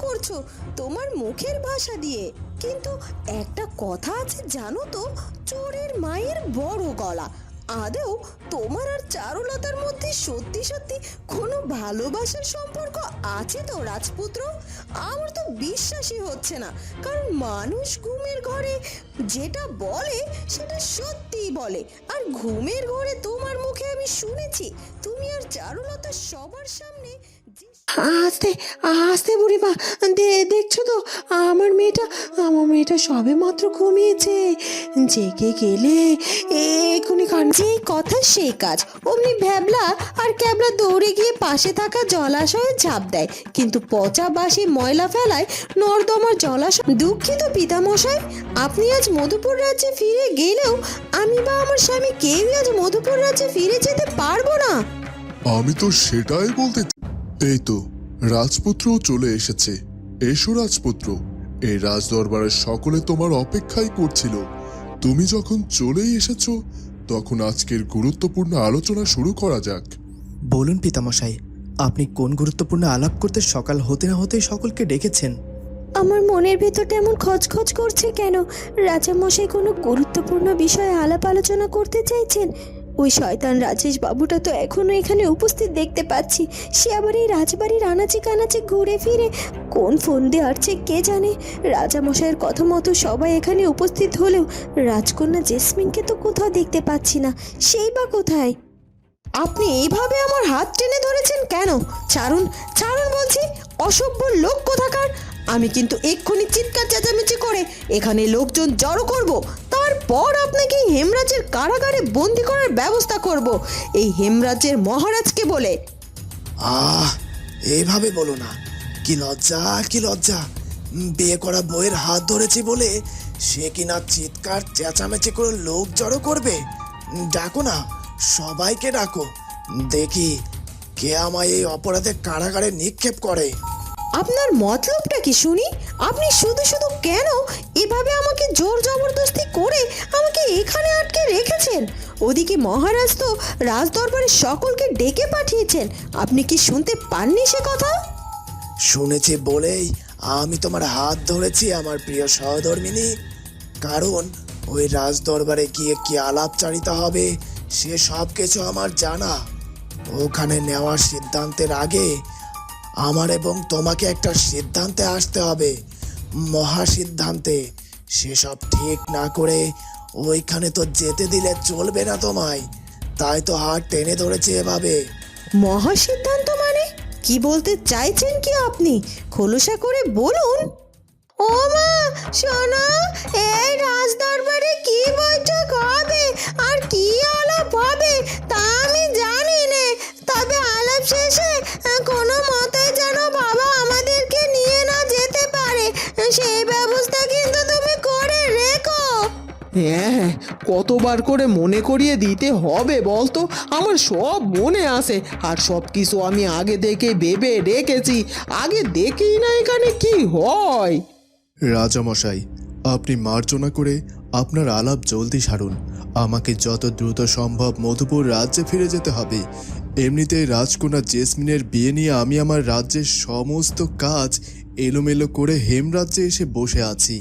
করছ? তোমার মুখের ভাষা দিয়ে। কিন্তু একটা কথা আছে জানো তো? চোরের মায়ের বড় গলা। আদেও তোমার আর চারুলতার মধ্যে সত্যি সত্যি কোনো ভালোবাসার সম্পর্ক আছে তো, রাজপুত্র? আমার তো বিশ্বাসই হচ্ছে না। কারণ মানুষ ঘুমের ঘরে যেটা বলে, সেটা সত্যিই বলে। আর ঘুমের ঘরে তোমার মুখে আমি শুনেছি, তুমি আর চারুলতা সবার সামনে আস্তে আস্তে বুড়িমা দেখছ তো, আমার মেয়েটা আমার মেয়েটা সবে মাত্র ঘুমিয়েছে। জেগে গেলে এক্ষুনি কান যে কথা সেই কাজ। অমনি ভ্যাবলা আর ক্যাবলা দৌড়ে গিয়ে পাশে থাকা জলাশয়ে ঝাঁপ দেয়। কিন্তু পচা বাসি ময়লা ফেলায় নর্দমার জলাশয় দুঃখিত পিতামশাই, আপনি আজ মধুপুর রাজ্যে ফিরে গেলেও আমি বা আমার স্বামী কেউই আজ মধুপুর রাজ্যে ফিরে যেতে পারব না। আমি তো সেটাই বলতে এই তো রাজপুত্রও চলে এসেছে। এসো রাজপুত্র এই রাজদরবারের সকলে তোমার অপেক্ষাই করছিল। তুমি যখন চলেই এসেছ তখন আজকের গুরুত্বপূর্ণ আলোচনা শুরু করা যাক। বলুন পিতামশাই আপনি কোন গুরুত্বপূর্ণ আলাপ করতে সকাল হতে না হতেই সকলকে ডেকেছেন? আমার মনের ভেতরটা এমন খচখচ করছে কেন? রাজামশাই কোনো গুরুত্বপূর্ণ বিষয়ে আলাপ আলোচনা করতে চাইছেন? ওই শয়তান রাজেশ বাবুটা তো এখনও এখানে উপস্থিত দেখতে পাচ্ছি। সে আবার এই রাজবাড়ির আনাচে কানাচে ঘুরে ফিরে কোন ফোন দিয়ে আসছে কে জানে? রাজামশাইয়ের কথা মতো সবাই এখানে উপস্থিত হলেও রাজকন্যা জেসমিনকে তো কোথাও দেখতে পাচ্ছি না। সেই বা কোথায়? আপনি এইভাবে আমার হাত টেনে ধরেছেন কেন? ছাড়ুন ছাড়ুন বলছি, অসভ্য লোক কোথাকার? আমি কিন্তু এক্ষুনি চিৎকার চেঁচামেচি করে এখানে লোকজন জড়ো করব। তারপর আপনাকে হেমরাজের কারাগারে বন্দি করার ব্যবস্থা করব। এই হেমরাজের মহারাজকে বলে। আহ এইভাবে বলো না। কি লজ্জা কি লজ্জা। বিয়ে করা বইয়ের হাত ধরেছি বলে সে কিনা চিৎকার চেঁচামেচি করে লোক জড়ো করবে? ডাকো না সবাইকে ডাকো। দেখি কে আমায় এই অপরাধে কারাগারে নিক্ষেপ করে। আপনার মতলবটা কি শুনি? আপনি শুধু শুধু কেন এভাবে আমাকে জোর জবরদস্তি করে আমাকে এখানে আটকে রেখেছেন? ওদিকে মহারাজ তো রাজদরবারের সকলকে ডেকে পাঠিয়েছেন। আপনি কি শুনতে পাননি সে কথা? শুনেছি বলেই আমি তোমার হাত ধরেছি আমার প্রিয় সহধর্মিনী। কারণ ওই রাজ দরবারে গিয়ে কি আলাপচারিতা হবে, সে সব কিছু আমার জানা। ওখানে নেওয়ার সিদ্ধান্তের আগে আমার এবং তোমাকে একটা সিদ্ধান্তে আসতে হবে। মহা সিদ্ধান্তে সেসব ঠিক না করে ওইখানে তো যেতে দিলে চলবে না তোমায়। তাই তো হাত টেনে ধরেছে এভাবে। মহাসিদ্ধান্ত মানে? কি বলতে চাইছেন কি আপনি? খোলসা করে বলুন। ও মা শোনো এই রাজদরবারে কি বৈঠক হবে? আর কি আলাপ হবে? তা আমি জানি নে। তবে আলাপ শেষে কোনো মতে হ্যাঁ কতবার করে মনে করিয়ে দিতে হবে বলতো? আমার সব মনে আসে আর সব কিছু আমি আগে দেখে ভেবে রেখেছি। আগে দেখেই না এখানে কি হয়। রাজামশাই, আপনি মার্জনা করে আপনার আলাপ জলদি সারুন। আমাকে যত দ্রুত সম্ভব মধুপুর রাজ্যে ফিরে যেতে হবে। এমনিতেই রাজকন্যা জেসমিনের বিয়ে নিয়ে আমি আমার রাজ্যের সমস্ত কাজ এলোমেলো করে হেমরাজ্যে এসে বসে আছি।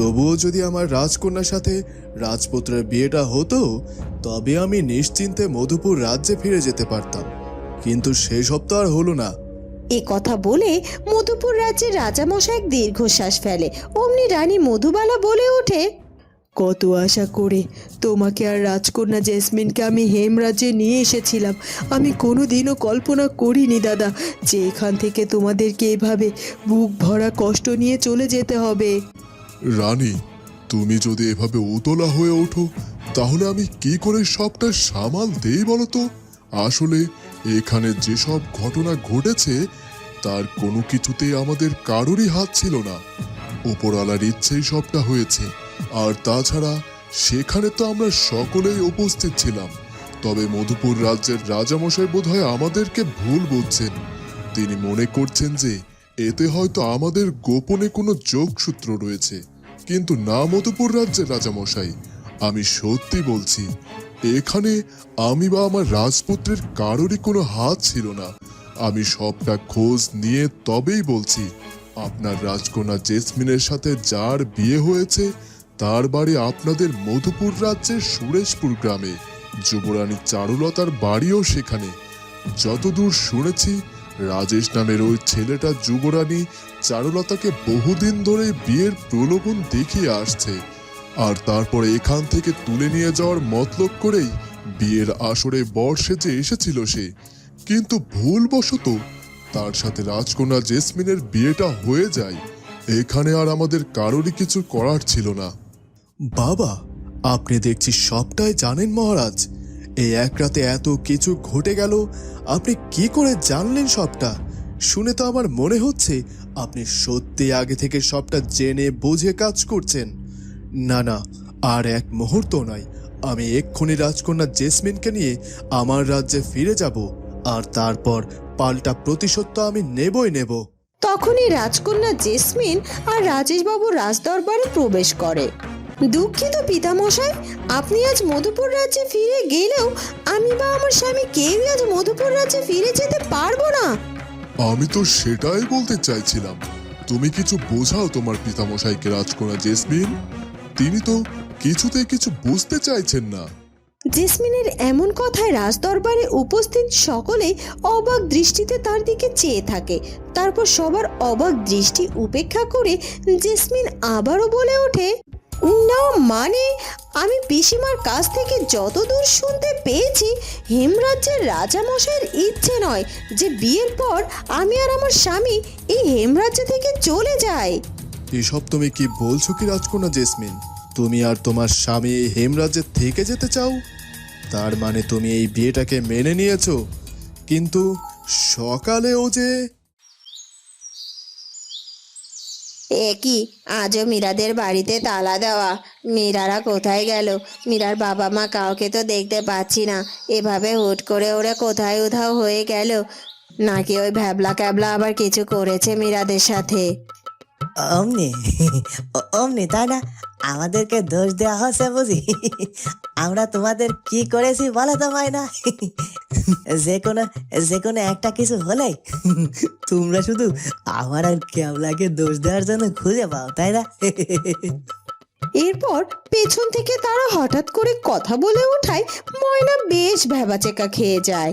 তবুও যদি আমার রাজকন্যার সাথে রাজপুত্রের বিয়েটা হতো তবে আমি নিশ্চিন্তে মধুপুর রাজ্যে ফিরে যেতে পারতাম। কিন্তু সেসব তো আর হলো না। এ কথা বলে মধুপুর রাজ্যের রাজামশাই এক দীর্ঘশ্বাস ফেলে। অমনি রানী মধুবালা বলে ওঠে কত আশা করে তোমাকে আর রাজকন্যা জেসমিনকে আমি হেমরাজ্যে নিয়ে এসেছিলাম। আমি কোনোদিনও কল্পনা করিনি দাদা যে এখান থেকে তোমাদেরকে এভাবে বুক ভরা কষ্ট নিয়ে চলে যেতে হবে। রানী, তুমি যদি এভাবে উতলা হয়ে ওঠো, তাহলে আমি কি করে সবটা সামাল দেই বলো তো আসলে এখানে যেসব ঘটনা ঘটেছে, তার কোনো কিছুতেই আমাদের কারোরই হাত ছিল না। উপরওয়ালার ইচ্ছেই সবটা হয়েছে, আর তাছাড়া সেখানে তো আমরা সকলেই উপস্থিত ছিলাম। তবে মধুপুর রাজ্যের রাজামশাই বোধহয় আমাদেরকে ভুল বুঝছেন। তিনি মনে করছেন যে এতে হয়তো আমাদের গোপনে কোনো যোগসূত্র রয়েছে। কিন্তু না মধুপুর রাজ্যের রাজামশাই। আমি সত্যি বলছি, এখানে আমি বা আমার রাজপুত্রের কারোরই কোনো হাত ছিল না। আমি সবটা খোঁজ নিয়ে তবেই বলছি, আপনার রাজকন্যা জেসমিনের সাথে যার বিয়ে হয়েছে, তার বাড়ি আপনাদের মধুপুর রাজ্যের সুরেশপুর গ্রামে। যুবরানী চারুলতার বাড়িও সেখানে। যতদূর শুনেছি রাজেশ নামের ওই ছেলেটা যুবরানী চারুলতাকে বহুদিন ধরে বিয়ের প্রলোভন দেখিয়ে আসছে। আর তারপরে এখান থেকে তুলে নিয়ে যাওয়ার মতলব করেই বিয়ের আসরে বর সেজে এসেছিল সে। কিন্তু ভুলবশত তার সাথে রাজকন্যা জেসমিনের বিয়েটা হয়ে যায়। এখানে আর আমাদের কারোরই কিছু করার ছিল না। বাবা, আপনি দেখছি সবটাই জানেন মহারাজ। এই এক রাতে এত কিছু ঘটে গেল, আপনি কি করে জানলেন সবটা? শুনে তো আমার মনে হচ্ছে আপনি সত্যি আগে থেকে সবটা জেনে বুঝে কাজ করছেন। না না, আর এক মুহূর্ত নয়। আমি এক্ষুনি রাজকন্যা জেসমিনকে নিয়ে আমার রাজ্যে ফিরে যাব, আর তারপর পাল্টা প্রতিশোধ তো আমি নেবই নেব। তখনই রাজকন্যা জেসমিন আর রাজেশবাবু রাজদরবারে প্রবেশ করে। দুঃখিত পিতামশাই আপনি আজ মধুপুর রাজ্যে ফিরে গেলেও আমি বা আমার স্বামী কেউই আজ মধুপুর রাজ্যে ফিরে যেতে পারব না। আমি তো সেটাই বলতে চাইছিলাম। তুমি কিছু বোঝাও তোমার পিতামশাইকে রাজকন্যা জেসমিন। তিনি তো কিছুতেই কিছু বুঝতে চাইছেন না। জেসমিনের এমন কথায় রাজদরবারে উপস্থিত সকলেই অবাক দৃষ্টিতে তার দিকে চেয়ে থাকে। তারপর সবার অবাক দৃষ্টি উপেক্ষা করে জেসমিন আবারও বলে ওঠে না মানে? আমি পিসিমার কাছ থেকে যতদূর শুনতে পেয়েছি, হেমরাজ্যের রাজামশাইয়ের ইচ্ছে নয় যে বিয়ের পর আমি আর আমার স্বামী এই হেমরাজ্য থেকে চলে যাই। এসব তুমি কি বলছো কি রাজকন্যা জেসমিন? তুমি আর তোমার স্বামী এই হেমরাজ্যে থেকে যেতে চাও? তার মানে তুমি এই বিয়েটাকে মেনে নিয়েছো। কিন্তু সকালেও যে এ কি? আজও মীরাদের বাড়িতে তালা দেওয়া। মীরারা কোথায় গেল? মীরার বাবা মা কাউকে তো দেখতে পাচ্ছি না। এভাবে হুট করে ওরা কোথায় উধাও হয়ে গেল? নাকি ওই ভ্যাবলা ক্যাবলা আবার কিছু করেছে মীরাদের সাথে? অমনি অমনি, তাই না? আমাদেরকে দোষ দেওয়া হচ্ছে বুঝি? আমরা তোমাদের কি করেছি বলো তো না যে কোনো যে কোনো একটা কিছু হলে তোমরা শুধু আমার আর কেবলাকে দোষ দেওয়ার জন্য খুঁজে পাও, তাই না? এরপর পেছন থেকে তারা হঠাৎ করে কথা বলে ওঠায় ময়না বেশ ভেবাচেকা খেয়ে যায়।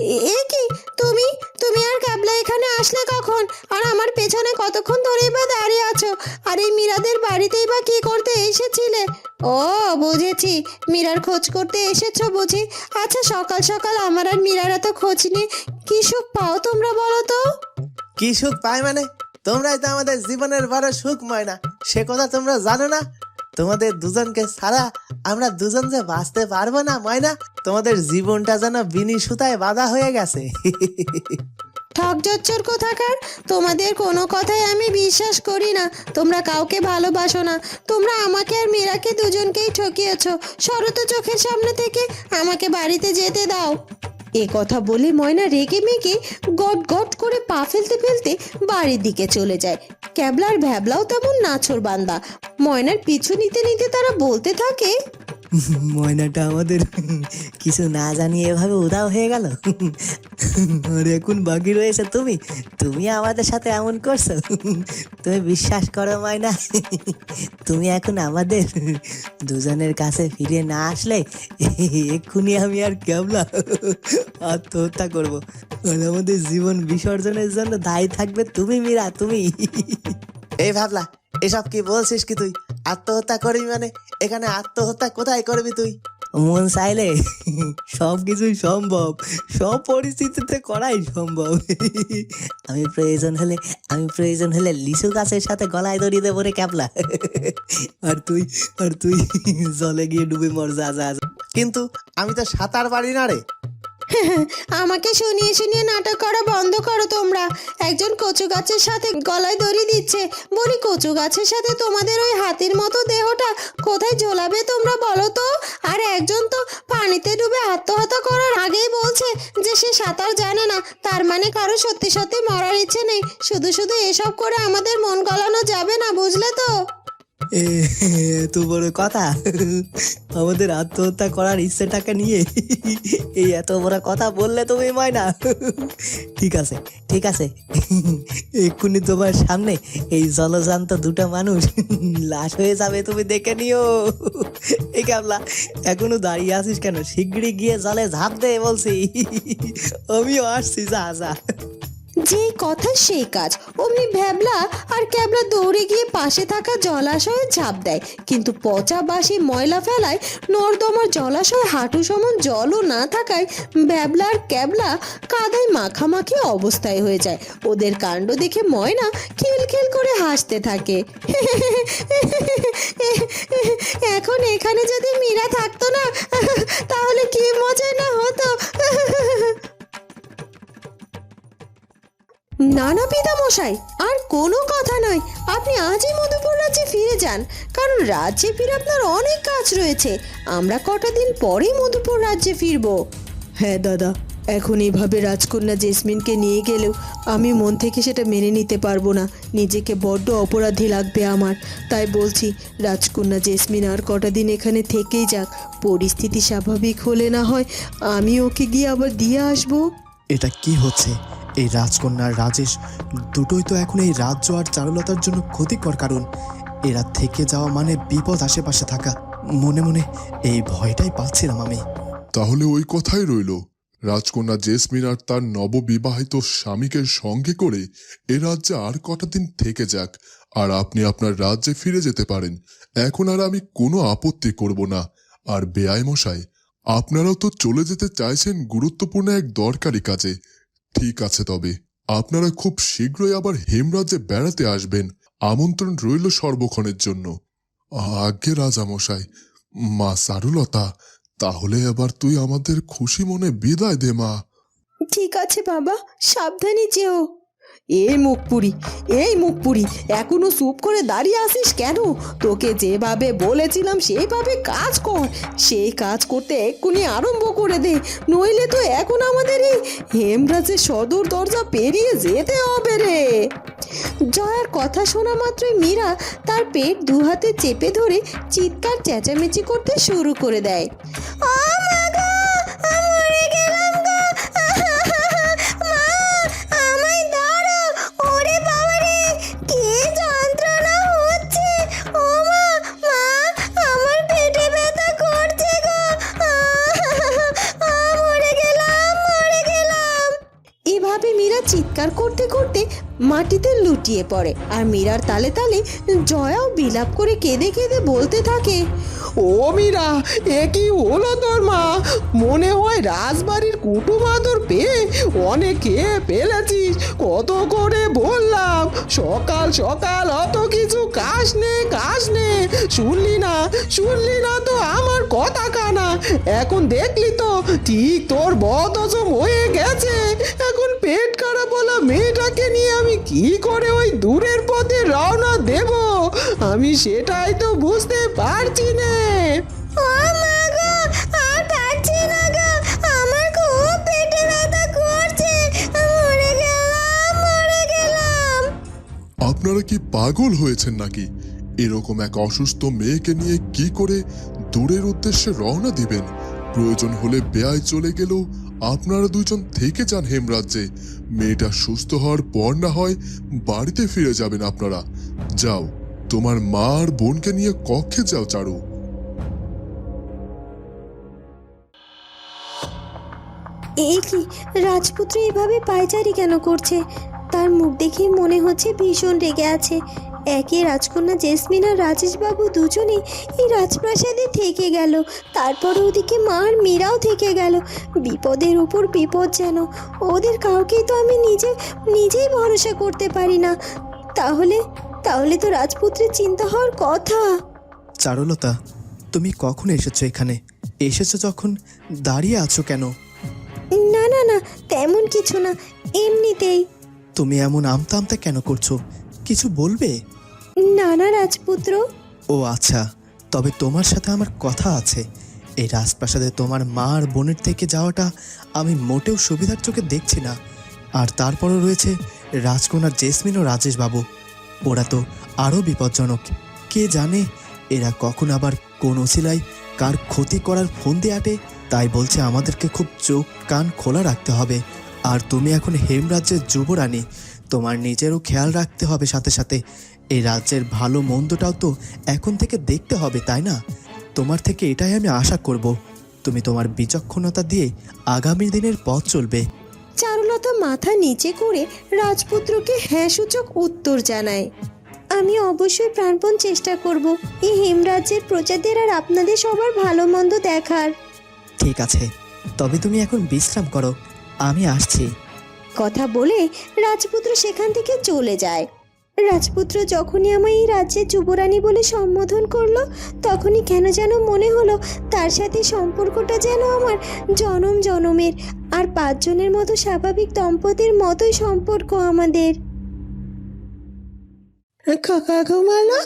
এ কি? তুমি তুমি আর ক্যাবলা এখানে আসলে কখন? আর আমার পেছনে কতক্ষণ ধরেই বা দাঁড়িয়ে আছো? আর এই মীরাদের বাড়িতেই বা কি করতে এসেছিলে? ও, বুঝেছি। মীরার খোঁজ করতে এসেছ বুঝি? আচ্ছা সকাল সকাল আমার আর মীরার এত খোঁজ নিয়ে কি সুখ পাও তোমরা বলো তো? কি সুখ পাই মানে? তোমরাই তো আমাদের জীবনের বড় সুখ ময়না সে কথা তোমরা জানো না? তোমাদের দুজনকে ছাড়া আমরা দুজন যে বাঁচতে পারব না, ময়না, তোমাদের জীবনটা যেন বিনি সুতায় বাঁধা হয়ে গেছে। ঠক জচ্চর কোথাকার? তোমাদের কোনো কথাই আমি বিশ্বাস করি না। তোমরা কাউকে ভালোবাসো না। তোমরা আমাকে আর মীরাকে দুজনকেই ঠকিয়েছো। শরত চোখের সামনে থেকে আমাকে বাড়িতে যেতে দাও। এ কথা বলে ময়না রেগে মেগে গট গট করে পা ফেলতে ফেলতে বাড়ির দিকে চলে যায়। ক্যাবলার ভ্যাবলাও তেমন নাছর বান্দা। ময়নার পিছু নিতে নিতে তারা বলতে থাকে ময়নাটা আমাদের কিছু না জানিয়ে এভাবে উদাও হয়ে গেল। আর এখন বাকি রয়েছে তুমি? তুমি আমাদের সাথে এমন করছ? তুমি বিশ্বাস করো ময়না, তুমি এখন আমাদের দুজনের কাছে ফিরে না আসলে এক্ষুনি আমি আর কেবলা আত্মহত্যা করব। আর আমাদের জীবন বিসর্জনের জন্য দায়ী থাকবে তুমি, মীরা, তুমি। এই ভাবলা এসব কি বলছিস কি তুই? আত্মহত্যা করবি মানে? এখানে আত্মহত্যা কোথায় করবি তুই? মন চাইলে সব কিছুই সম্ভব। সব পরিস্থিতিতে করাই সম্ভব। আমি প্রয়োজন হলে, আমি প্রয়োজন হলে লিচু গাছের সাথে গলায় দড়িয়ে দেবো রে ক্যাপলা আর তুই আর তুই জলে গিয়ে ডুবে মর যা যা। কিন্তু আমি তো সাঁতার পারি না রে। আমাকে শুনিয়ে শুনিয়ে নাটক করা বন্ধ করো তোমরা। একজন কচু গাছের সাথে গলায় দড়ি দিচ্ছে। বলি, কচু গাছের সাথে তোমাদের ওই হাতির মতো দেহটা কোথায় ঝোলাবে তোমরা বলো তো? আর একজন তো পানিতে ডুবে আত্মহত্যা করার আগেই বলছে যে সে সাঁতার জানে না। তার মানে কারও সত্যি সত্যি মরার ইচ্ছে নেই। শুধু শুধু এসব করে আমাদের মন গলানো যাবে না, বুঝলে তো? এত বড় কথা। আমাদের আত্মহত্যা করার ইচ্ছেটাকে নিয়ে এই এত বড় কথা বললে তুমি ময়না ঠিক আছে ঠিক আছে। এক্ষুনি তোমার সামনে এই জলজান্ত দুটো মানুষ লাশ হয়ে যাবে তুমি দেখে নিও। এই কামলা এখনও দাঁড়িয়ে আছিস কেন? শিগগিরই গিয়ে জলে ঝাঁপ দে বলছি। আমিও আসছি, যা যা। যে কথা সেই কাজ। অমনি ভ্যাবলা আর ক্যাবলা দৌড়ে গিয়ে পাশে থাকা জলাশয়ে ঝাঁপ দেয়। কিন্তু পচা বাসি ময়লা ফেলায় নর্দমার জলাশয় হাঁটু সমান জলও না থাকায় ভ্যাবলা আর ক্যাবলা কাদায় মাখামাখি অবস্থায় হয়ে যায়। ওদের কাণ্ড দেখে ময়না খিলখিল করে হাসতে থাকে। এখন এখানে যদি মীরা থাকতো না, তাহলে কি মজা না হতো? না না পিতা মশাই আর কোনো কথা নয়। আপনি আজই মধুপুর রাজ্যে ফিরে যান কারণ রাজ্যে ফিরে আপনার অনেক কাজ রয়েছে। আমরা কটা দিন পরেই মধুপুর রাজ্যে ফিরবো। হ্যাঁ দাদা এখন এইভাবে রাজকন্যা জেসমিনকে নিয়ে গেলেও আমি মন থেকে সেটা মেনে নিতে পারব না। নিজেকে বড্ড অপরাধী লাগবে আমার। তাই বলছি রাজকন্যা জেসমিন আর কটা দিন এখানে থেকেই যাক। পরিস্থিতি স্বাভাবিক হলে না হয় আমি ওকে গিয়ে আবার দিয়ে আসব। এটা কি হচ্ছে? এই রাজকন্যা আর রাজেশ দুটোই তো এখন এই রাজ্য আর চারুলতার জন্য ক্ষতিকর কারণ। এরা থেকে যাওয়া মানে বিপদ আশেপাশে থাকা। মনে মনে এই ভয়টাই পাচ্ছিলাম আমি। তাহলে ওই কথাই রইল। রাজকন্যা জেসমিন আর তার নববিবাহিত স্বামীকে সঙ্গে করে এ রাজ্যে আর কটা দিন থেকে যাক, আর আপনি আপনার রাজ্যে ফিরে যেতে পারেন। এখন আর আমি কোনো আপত্তি করব না। আর বেআই মশাই, আপনারাও তো চলে যেতে চাইছেন গুরুত্বপূর্ণ এক দরকারি কাজে। ঠিক আছে তবে, আপনারা খুব শীঘ্রই আবার হেমরাজে বেড়াতে আসবেন। আমন্ত্রণ রইল সর্বক্ষণের জন্য। আজ্ঞে রাজামশাই, মা সারুলতা, তাহলে এবার তুই আমাদের খুশি মনে বিদায় দে, মা। ঠিক আছে বাবা, সাবধানে যেও। এই মুখপুরি এই মুখপুরি এখনও চুপ করে দাঁড়িয়ে আসিস কেন? তোকে যেভাবে বলেছিলাম সেইভাবে কাজ কর, সেই কাজ করতে এক্ষুনি আরম্ভ করে দে, নইলে তো এখন আমাদের এই হেমরাজের সদর দরজা পেরিয়ে যেতে হবে রে। জয়ার কথা শোনা মাত্রই মীরা তার পেট দু হাতে চেপে ধরে চিৎকার চেঁচামেচি করতে শুরু করে দেয়। মাটিতে লুটিয়ে পড়ে আর মীরার তালে তালে জয়াও বিলাপ করে কেঁদে কেঁদে বলতে থাকে, ও মীরা, এ কি হলো তোর মা? মনে হয় রাজবাড়ির কুটুম আদর পেয়ে অনেকে খেয়ে ফেলেছিস। কত করে বললাম, সকাল সকাল অত কিছু কাশ নে কাশ নে। শুনলি না শুনলি না তো আমার কথা কানা। এখন দেখলি তো, ঠিক তোর বদজম হয়ে গেছে। এখন পেট খারাপ বলা মেয়েটাকে নিয়ে কি করে ওই দূরের পথে রওনা দেব? আমি সেটাই তো বুঝতে পারছি না। আপনারা কি পাগল হয়েছেন নাকি? এরকম এক অসুস্থ মেয়েকে নিয়ে কি করে দূরের উদ্দেশ্যে রওনা দিবেন? প্রয়োজন হলে বেয়ায় চলে গেলেও আপনারা দুজন থেকে যান হেমরাজ্যে। মেয়েটা সুস্থ হওয়ার পর না হয় বাড়িতে ফিরে যাবেন আপনারা। যাও, তোমার মা আর বোনকে নিয়ে কক্ষে যাও, চারু। এই কি, রাজপুত্র এভাবে পায়চারি কেন করছে? তার মুখ দেখেই মনে হচ্ছে ভীষণ রেগে আছে। একে রাজকন্যা জেসমিন আর রাজেশবাবু দুজনেই এই রাজপ্রাসাদে থেকে গেল। তারপরে ওদিকে মা আর মীরাও থেকে গেল। বিপদের উপর বিপদ যেন ওদের কাউকেই তো আমি নিজে নিজেই ভরসা করতে পারি না। তাহলে তাহলে তো রাজপুত্রের চিন্তা হওয়ার কথা। চারুলতা তুমি কখন এসেছ এখানে? এসেছ যখন? দাঁড়িয়ে আছো কেন? না না না তেমন কিছু না এমনিতেই। তুমি এমন আমতা আমতা কেন করছ? কিছু বলবে? না না রাজপুত্র? ও আচ্ছা তবে তোমার সাথে আমার কথা আছে। এই রাজপ্রাসাদে তোমার মা আর বোনের থেকে যাওয়াটা আমি মোটেও সুবিধার চোখে দেখছি না। আর তারপরও রয়েছে রাজকন্যা জেসমিন ও রাজেশ বাবু ওরা তো আরও বিপজ্জনক। কে জানে এরা কখন আবার কোন ওসিলায় কার ক্ষতি করার ফোন দিয়ে আটে, তাই বলছে আমাদেরকে খুব চোখ কান খোলা রাখতে হবে। আর তুমি এখন হেমরাজ্যের যুবরানী, তোমার নিজেরও খেয়াল রাখতে হবে সাথে সাথে। এই রাজ্যের ভালো মন্দটাও তো এখন থেকে দেখতে হবে তাই না? তোমার থেকে এটাই আমি আশা করব। তুমি তোমার বিচক্ষণতা দিয়ে আগামী দিনের পথ চলবে। চারুলতা মাথা নিচে করে রাজপুত্রকে হ্যাঁ সূচক উত্তর জানায় আমি অবশ্যই প্রাণপণ চেষ্টা করব। এই হেমরাজ্যের প্রজাদের আর আপনাদের সবার ভালো মন্দ দেখার। ঠিক আছে তবে তুমি এখন বিশ্রাম করো। আমি আসছি। কথা বলে রাজপুত্র সেখান থেকে চলে যায়। রাজপুত্র যখনই আমায় এই রাজ্যের যুবরানী বলে সম্বোধন করল, তখনই কেন যেন মনে হলো তার সাথে সম্পর্কটা যেন আমার জনম জনমের আর পাঁচজনের মতো স্বাভাবিক দম্পতির মতোই সম্পর্ক আমাদের। কাকা ঘুমালো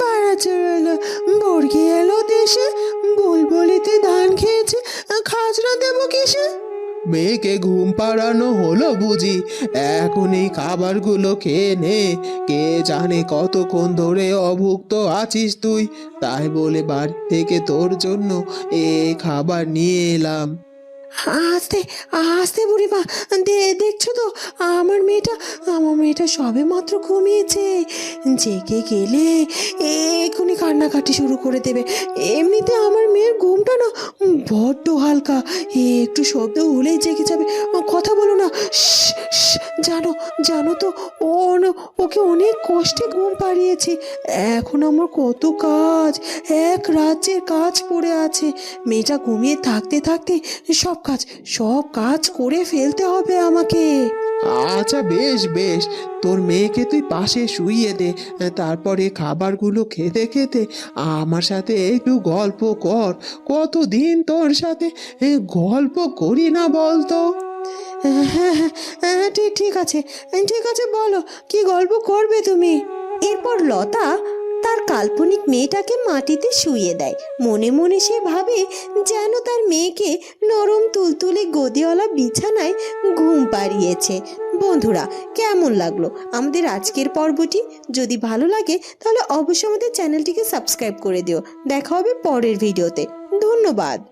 পাড়া চড়ালো বর্গি এলো দেশে, বুলবুলিতে ধান খেয়েছে, খাজনা দেবো কিসে? মেয়েকে ঘুম পাড়ানো হলো বুঝি। এখন এই খাবারগুলো খেয়ে নে। কে জানে কতক্ষণ ধরে অভুক্ত আছিস তুই। তাই বলে বাড়ি থেকে তোর জন্য এ খাবার নিয়ে এলাম। আস্তে আস্তে বুড়িমা দেখছ তো, আমার মেয়েটা আমার মেয়েটা সবে মাত্র ঘুমিয়েছে। জেগে গেলে এক্ষুনি কান্নাকাটি শুরু করে দেবে। এমনিতে আমার মেয়ের ঘুমটা না বড্ড হালকা। একটু শব্দ হলেই জেগে যাবে। কথা বলো না। জানো জানো তো, ও ওকে অনেক কষ্টে ঘুম পাড়িয়েছি। এখন আমার কত কাজ, এক রাজ্যের কাজ পড়ে আছে। মেয়েটা ঘুমিয়ে থাকতে থাকতে সব কাজ সব কাজ করে ফেলতে হবে আমাকে। আচ্ছা বেশ বেশ। তোর মেয়েকে তুই পাশে শুইয়ে দে তারপরে খাবারগুলো খেতে খেতে আমার সাথে একটু গল্প কর। কতদিন তোর সাথে গল্প করি না বলতো? হ্যাঁ হ্যাঁ হ্যাঁ ঠিক ঠিক আছে। ঠিক আছে বলো কি গল্প করবে তুমি? এরপর লতা তার কাল্পনিক মেয়েটাকে মাটিতে শুয়ে দেয়। মনে মনে সে ভাবে যেন তার মেয়েকে নরম তুলতুলে গদিওয়ালা বিছানায় ঘুম পাড়িয়েছে। বন্ধুরা, কেমন লাগল আমাদের আজকের পর্বটি? যদি ভালো লাগে, তাহলে অবশ্যই আমাদের চ্যানেলটিকে সাবস্ক্রাইব করে দিও। দেখা হবে পরের ভিডিওতে। ধন্যবাদ।